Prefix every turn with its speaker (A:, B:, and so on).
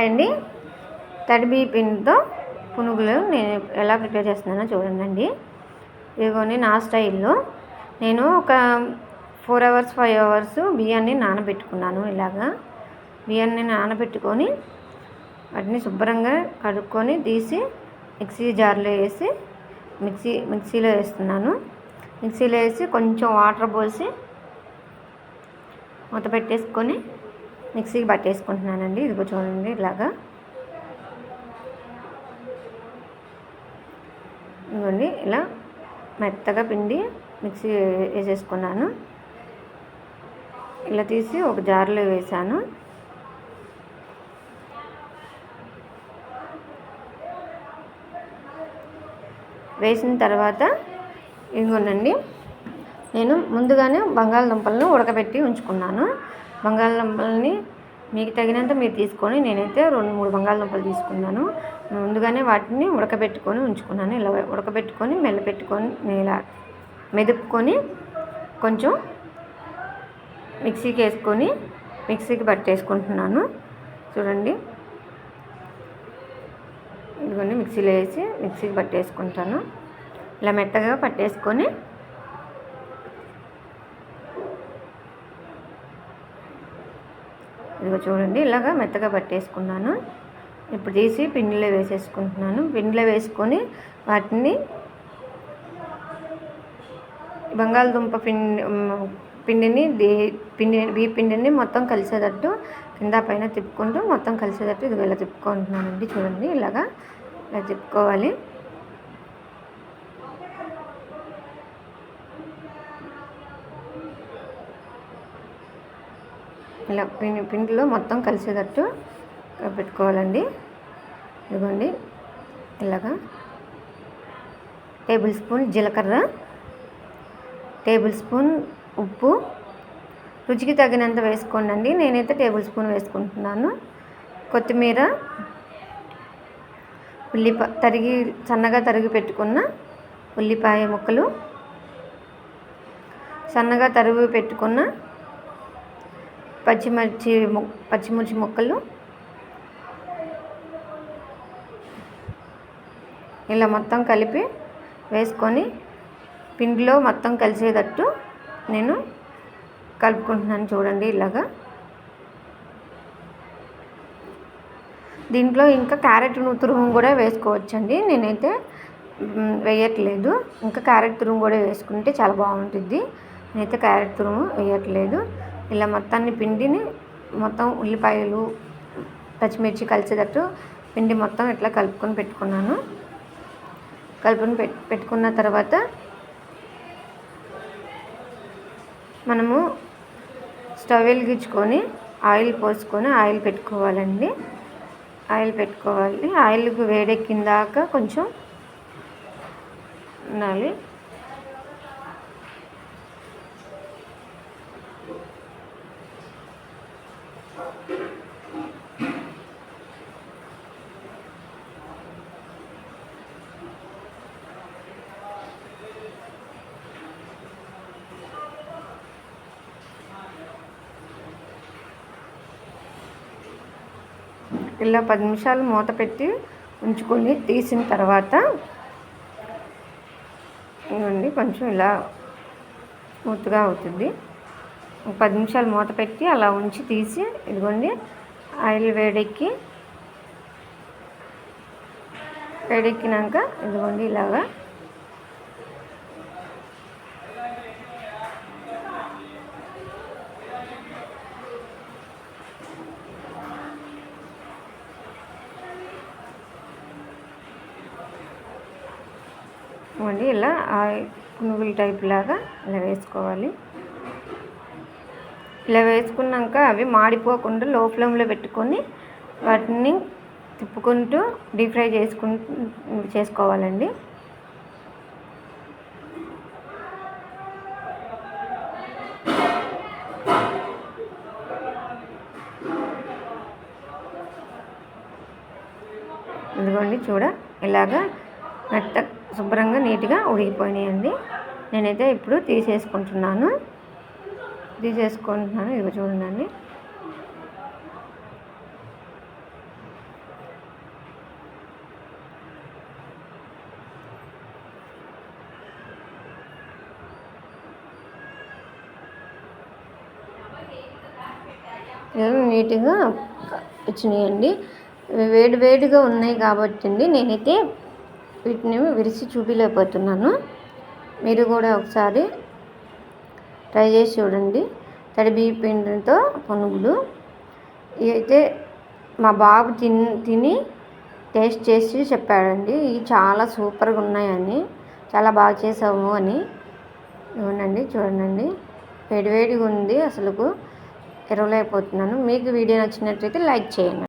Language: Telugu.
A: హాయ్ అండి తడిబి పిండితో పునుగులు నేను ఎలా ప్రిపేర్ చేస్తున్నానో చూడండి ఇదిగోని నా స్టైల్లో. నేను ఒక ఫోర్ అవర్స్ ఫైవ్ అవర్స్ బియ్యాన్ని నానబెట్టుకున్నాను ఇలాగా. బియ్యాన్ని నానబెట్టుకొని వాటిని శుభ్రంగా కడుక్కొని తీసి మిక్సీ జార్లో వేసి మిక్సీ మిక్సీలో వేస్తున్నాను. మిక్సీలో వేసి కొంచెం వాటర్ పోసి మూత పెట్టేసుకొని మిక్సీకి పట్టేసుకుంటున్నానండి ఇదిగో చూడండి ఇలాగా. ఇదిగోండి ఇలా మెత్తగా పిండి మిక్సీ వేసేసుకున్నాను. ఇలా తీసి ఒక జార్లో వేసాను. వేసిన తర్వాత ఇదిగోనండి నేను ముందుగానే బంగాళదుంపలను ఉడకబెట్టి ఉంచుకున్నాను. బంగాళదుంపల్ని మీకు తగినంత మీరు తీసుకొని నేనైతే రెండు మూడు బంగాళదుంపలు తీసుకున్నాను. ముందుగానే వాటిని ఉడకబెట్టుకొని ఉంచుకున్నాను. ఇలా ఉడకబెట్టుకొని మెల్లపెట్టుకొని ఇలా మెదుపుకొని కొంచెం మిక్సీకి వేసుకొని మిక్సీకి పట్టేసుకుంటున్నాను. చూడండి. ఇదిగోండి మిక్సీలో వేసి మిక్సీకి పట్టేసుకుంటాను. ఇలా మెత్తగా పట్టేసుకొని ఇదిగో చూడండి ఇలాగా మెత్తగా పట్టేసుకున్నాను. ఇప్పుడు తీసి పిండిలో వేసేసుకుంటున్నాను. పిండిలో వేసుకొని వాటిని బంగాళదుంప పిండి పిండిని పిండి బీ పిండిని మొత్తం కలిసేటట్టు కింద పైన తిప్పుకుంటూ మొత్తం కలిసేటట్టు ఇది ఇలా తిప్పుకుంటున్నానండి. చూడండి ఇలాగా ఇలా తిప్పుకోవాలి. ఇలా పిండి పిండిలో మొత్తం కలిసేటట్టు పెట్టుకోవాలండి. ఇదిగోండి ఇలాగా టేబుల్ స్పూన్ జీలకర్ర టేబుల్ స్పూన్ ఉప్పు. రుచికి తగినంత వేసుకోండి నేనైతే టేబుల్ స్పూన్ వేసుకుంటున్నాను. కొత్తిమీర ఉల్లిపాయ తరిగి సన్నగా తరిగి పెట్టుకున్న ఉల్లిపాయ ముక్కలు సన్నగా తరిగి పెట్టుకున్న పచ్చిమిర్చి పచ్చిమిర్చి ముక్కలు. ఇలా మొత్తం కలిపి వేసుకొని పిండిలో మొత్తం కలిసేటట్టు నేను కలుపుకుంటున్నాను చూడండి ఇలాగా. దీంట్లో ఇంకా క్యారెట్ తురుము కూడా వేసుకోవచ్చండి. నేనైతే వేయట్లేదు. ఇంకా క్యారెట్ తురుము కూడా వేసుకుంటే చాలా బాగుంటుంది. నేనైతే క్యారెట్ తురుము వేయట్లేదు. ఇలా మొత్తాన్ని పిండిని మొత్తం ఉల్లిపాయలు పచ్చిమిర్చి కలిసేటట్టు పిండి మొత్తం ఇట్లా కలుపుకొని పెట్టుకున్నాను. కలుపుకొని పెట్టుకున్న తర్వాత మనము స్టవ్ వెలిగించుకొని ఆయిల్ పోసుకొని ఆయిల్ పెట్టుకోవాలండి. ఆయిల్ పెట్టుకోవాలి. ఆయిల్కి వేడెక్కిందాక కొంచెం ఉండాలి. ఇలా పది నిమిషాలు మూత పెట్టి ఉంచుకొని తీసిన తర్వాత ఇవ్వండి కొంచెం ఇలా స్మూత్గా అవుతుంది. పది నిమిషాలు మూత పెట్టి అలా ఉంచి తీసి ఇదిగోండి ఆయిల్ వేడెక్కి వేడెక్కినాక ఇదిగోండి ఇలాగా ఇవ్వండి ఇలా పునుగుల టైప్ లాగా ఇలా వేసుకోవాలి. ఇలా వేసుకున్నాక అవి మాడిపోకుండా లో ఫ్లేమ్లో పెట్టుకొని వాటిని తిప్పుకుంటూ డీప్ ఫ్రై చేసుకుంటూ చేసుకోవాలండి. ఇదిగోండి చూడ ఇలాగా మెత్త శుభ్రంగా నీట్గా ఉడికిపోయినాయండి. నేనైతే ఇప్పుడు తీసేసుకుంటున్నాను. తీసేసుకుంటున్నాను. ఇవి చూడండి. నీట్గా వచ్చినాయండి. వేడి వేడిగా ఉన్నాయి కాబట్టి నేనైతే వీటిని విరిచి చూపించలేకపోతున్నాను మీరు కూడా ఒకసారి ట్రై చేసి చూడండి. తడి బియ్య పిండితో పునుగులు. అయితే మా బాబు తిని తిని టేస్ట్ చేసి చెప్పాడండి. ఇవి చాలా సూపర్గా ఉన్నాయని. చాలా బాగా చేసాము అని. ఇవ్వండి చూడండి. వేడివేడిగా ఉంది అసలుకు. ఎరవలేకపోతున్నాను మీకు వీడియో నచ్చినట్లయితే లైక్ చేయండి.